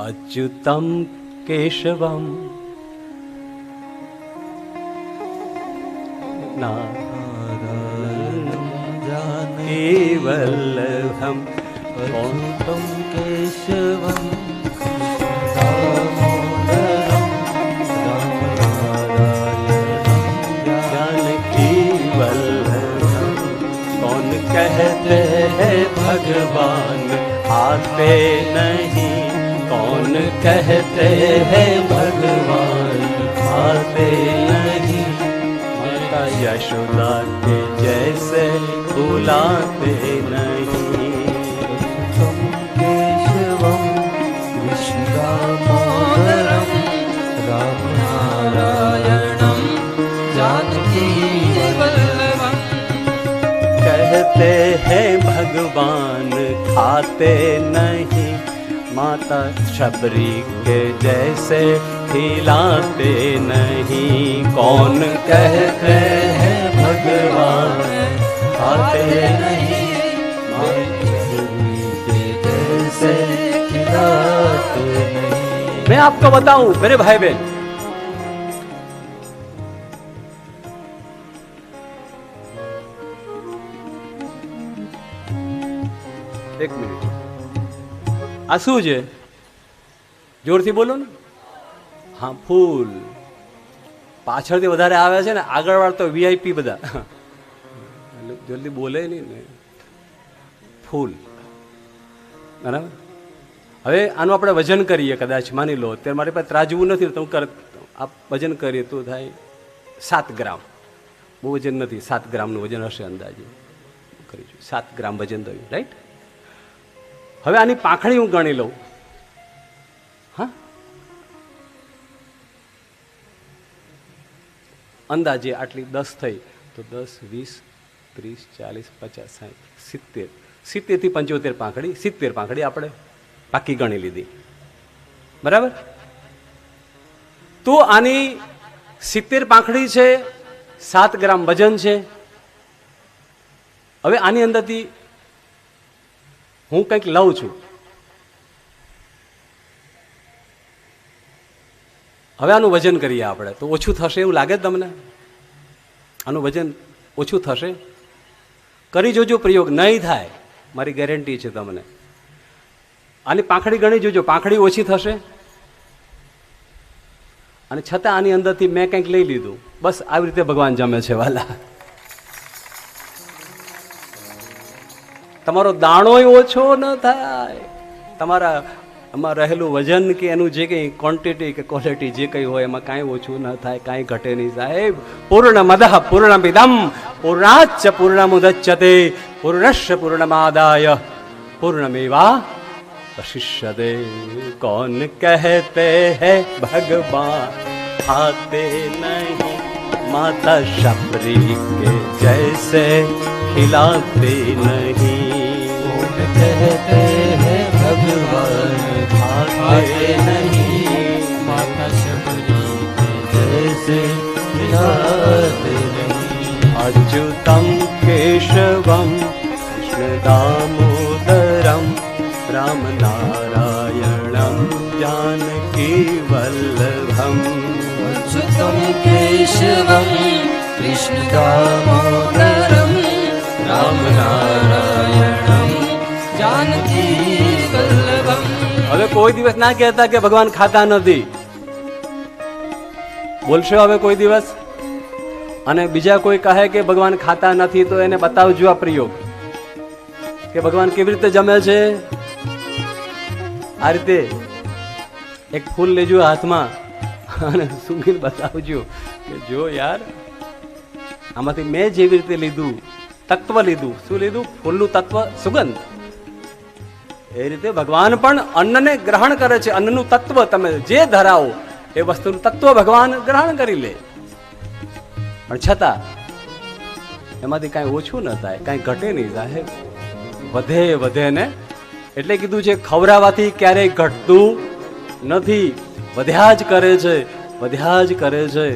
अच्युतं केशवम् केवल्लभम् अच्युतं केशवं जानकी वल्लभम् कौन कहते हैं भगवान आते नहीं कौन कहते हैं भगवान? आते नहीं। माता यशोदा के जैसे बुलाते नहीं। तं केशवं कृष्णदामोदरं रामनारायणं जानकीवल्लभम् कहते हैं भगवान खाते नहीं। माता छबरी के जैसे खिलाते नहीं। कौन कहते हैं भगवान? खाते नहीं। के जैसे खिलाते नहीं। मैं आपको बताऊँ, मेरे भाई बहन एक मिनट। આ શું છે? જોરથી બોલો ને. હા, ફૂલ. પાછળથી વધારે આવે છે ને આગળ વાળ તો વીઆઈપી બધા. જલ્દી બોલે નહીં ને. ફૂલ. બરાબર? હવે આનું આપણે વજન કરીએ કદાચ, માની લો. અત્યારે મારી પાસે ત્રાજવું નથી, તો હું કર આ વજન કરીએ તો થાય સાત ગ્રામ. બહુ વજન નથી, સાત ગ્રામનું વજન હશે અંદાજે. કરીશું સાત ગ્રામ વજન થયું રાઈટ હવે આની પાંખડી હું ગણી લઉં. હા? અંદાજે આટલી દસ થઈ, તો દસ, વીસ, ત્રીસ, ચાલીસ, પચાસ સાઠ સિત્તેર. સિત્તેરથી પંચોતેર પાંખડી, સિત્તેર પાંખડી આપણે પાકી ગણી લીધી. બરાબર? તો આની સિત્તેર પાંખડી છે, સાત ગ્રામ વજન છે. હવે આની અંદરથી હું કંઈક લઉં છું. હવે આનું વજન કરીએ આપણે. તો ઓછું થશે એવું લાગે તમને? આનું વજન ઓછું થશે? કરી જોજો પ્રયોગ, નહીં થાય. મારી ગેરંટી છે તમને. આની પાંખડી ગણી જોજો, પાંખડી ઓછી થશે. અને છતાં આની અંદરથી મેં કંઈક લઈ લીધું. બસ આવી રીતે ભગવાન જમે છે વાલા. તમારો દાણોય ઓછો ન થાય. તમારા એમાં રહેલું વજન કે એનું જે કંઈ ક્વોન્ટિટી કે ક્વોલિટી જે કંઈ હોય, એમાં કાંઈ ઓછું ન થાય, કાંઈ ઘટે નહીં. સાહેબ પૂર્ણ મદઃ પૂર્ણ પિદમ પૂર્ણાચ પૂર્ણ મુદચ્યતે પૂર્ણશ પૂર્ણમાદાય. પૂર્ણમેવા વશિષ્યદે કોણ કહેતે હે ભગવાન? આતે નહીં. माता शबरी के जैसे खिलाते नहीं कौन कहते हैं भगवान आते नहीं माता शबरी के जैसे खिलाते नहीं अच्युतं केशवं कृष्णदामोदरं रामनारायणं जानकीवल्लभम् अच्युतं केशवं कृष्णदामोदरं रामनारायणं जानकीवल्लभम् હવે કોઈ દિવસ ના કહેતા કે ભગવાન ખાતા નથી બોલશો હવે કોઈ દિવસ અને બીજા કોઈ કહે કે ભગવાન ખાતા નથી તો એને બતાવજો આ પ્રયોગ કે ભગવાન કેવી રીતે જમે છે આ રીતે એક ફૂલ લેજો હાથમાં અને સૂંઘીને બતાવજો. કે જો યાર, આમાંથી મેં જેવી રીતે લીધું, તત્વ લીધું. શું લીધું? ફૂલનું તત્વ, સુગંધ. એ રીતે ભગવાન પણ અન્નને ગ્રહણ કરે છે. અન્નનું તત્વ તમે જે ધરાવો, એ વસ્તુનું તત્વ ભગવાન ગ્રહણ કરી લે. પણ છતાં, એમાંથી કાંઈ ઓછું ન થાય, કાંઈ ઘટે નહીં સાહેબ. વધે વધે ને. એટલે કીધું છે ખવરાવાથી ક્યારેય ઘટતું નથી. વધ્યા જ કરે છે વધ્યા જ કરે છે.